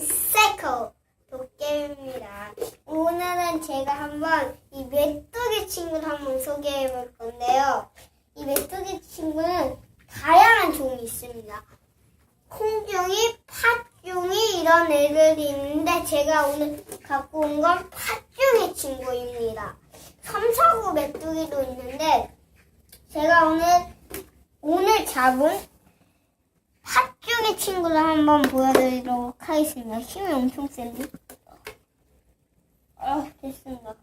세코 도깨비입니다. 오늘은 제가 한번 이 메뚜기 친구를 한번 소개해 볼 건데요. 이 메뚜기 친구는 다양한 종이 있습니다. 콩종이, 팥종이 이런 애들이 있는데 제가 오늘 갖고 온 건 팥종이 친구입니다. 삼사구 메뚜기도 있는데 제가 오늘 오늘 잡은 친구를 한번 보여드리도록 하겠습니다. 힘이 엄청 센데? 아, 됐습니다.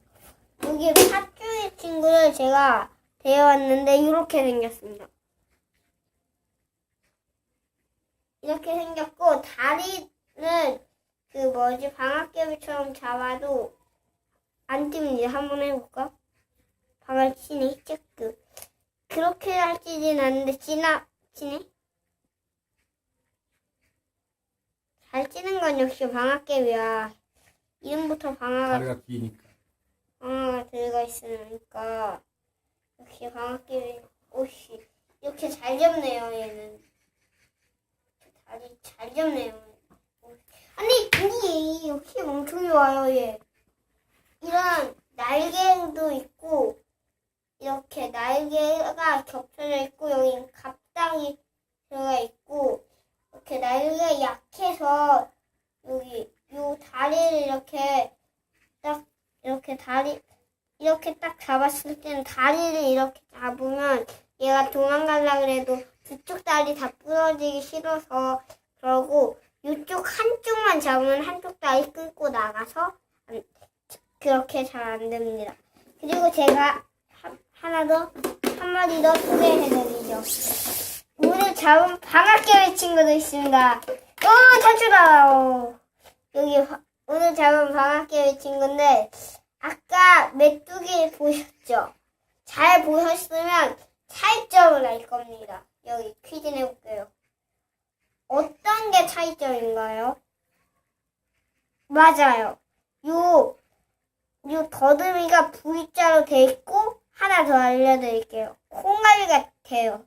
여기 팥종이 친구를 제가 데려왔는데 이렇게 생겼습니다. 이렇게 생겼고 다리는 그 뭐지 방앗개비처럼 잡아도 안 뜁니다. 한번 해볼까? 방을 치네, 째끄. 그렇게 할지는 않는데 지나 치네. 잘 찌는 건 역시 방앗개비야. 이름부터 방아가 다리가 기니까. 방아가 들어가 있으니까 역시 방앗개비 옷이 이렇게 잘 잡네요 얘는. 다리 잘 잡네요. 아니 아니 역시 엄청 좋아요 얘. 이런 날개도 있고 이렇게 날개가 겹쳐져 있고 여기 갑당이 들어가 있고 이렇게 날개 가 약해서 여기 요 다리를 이렇게 딱 이렇게 다리 이렇게 딱 잡았을 때는 다리를 이렇게 잡으면 얘가 도망가려 그래도 두쪽 다리 다 부러지기 싫어서 그러고 이쪽 한쪽만 잡으면 한쪽 다리 끊고 나가서 안- 그렇게 잘 안 됩니다. 그리고 제가 하- 하나 더, 한 마디 더 소개해드리죠. 오늘 잡은 방앗개비 친구도 있습니다. 오, 탈출하라! 여기 바- 오늘 잡은 방앗개비 친구인데, 아까 메뚜기 보셨죠? 잘 보셨으면 차이점을 알 겁니다. 여기 퀴즈 내볼게요. 어떤 게 차이점인가요? 맞아요. 요, 요 더듬이가 V자로 돼 있고, 하나 더 알려드릴게요. 콩알 같아요.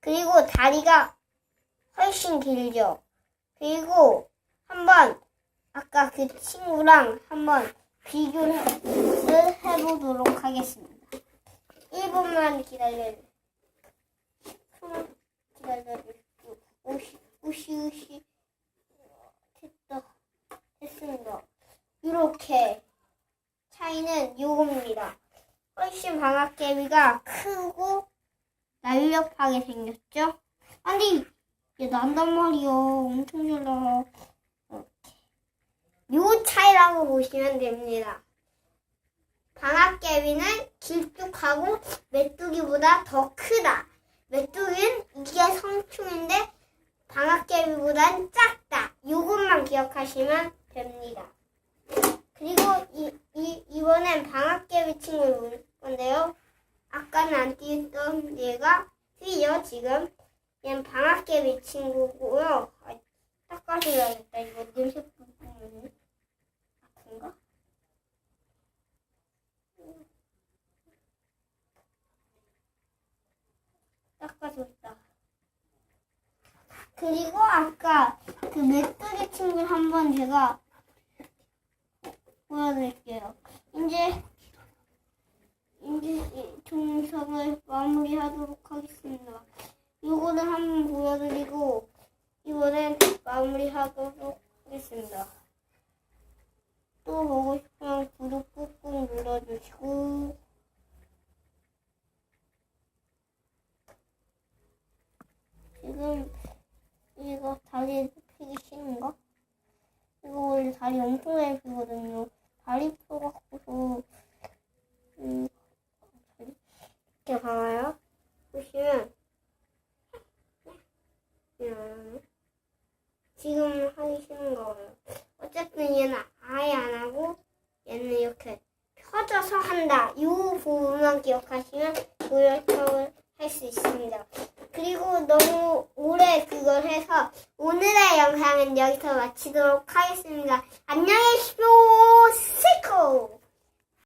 그리고 다리가 훨씬 길죠. 그리고 한번 아까 그 친구랑 한번 비교를 해보도록 하겠습니다. 1분만 기다려주세요. 10분만 기다려주시고 오시 오시 오시 됐다 됐습니다. 이렇게 차이는 요겁니다. 훨씬 방앗개비가 크고 날렵하게 생겼죠? 아니, 얘 난단 말이요. 엄청 잘 나와. 요 차이라고 보시면 됩니다. 방앗개비는 길쭉하고 메뚜기보다 더 크다. 메뚜기는 이게 성충인데 방앗개비보단 작다. 요것만 기억하시면 됩니다. 그리고 이, 이, 이번엔 방앗개비 친구를 볼 건데요. 아까는 안 뛰었던 얘가 뛰어 지금 얘는 방앗개비 친구고요. 아, 닦아줘야겠다. 이거 냄새 뿌리면 아픈가? 닦아줬다. 그리고 아까 그 메뚜기 친구를 한번 제가 보여드릴게요. 이제 이제 이 동영상을 마무리하도록 하겠습니다. 이거를 한번 보여드리고 이번엔 마무리하도록 하겠습니다. 또 보고 싶으면 구독 꾹꾹 눌러주시고 지금 이거 다리 피기 싫은 거? 이거 원래 다리 엄청 많이 피거든요. 다리 펴갖고서 음, 이렇게 봐봐요. 보시면 음, 지금 하기 싫은 거예요. 어쨌든 얘는 아예 안 하고 얘는 이렇게 펴져서 한다. 이 부분만 기억하시면 조혈턱을 할 수 있습니다. 그리고 너무 오래 그걸 해서 오늘의 영상은 여기서 마치도록 하겠습니다. 안녕히 계십시오. 세코!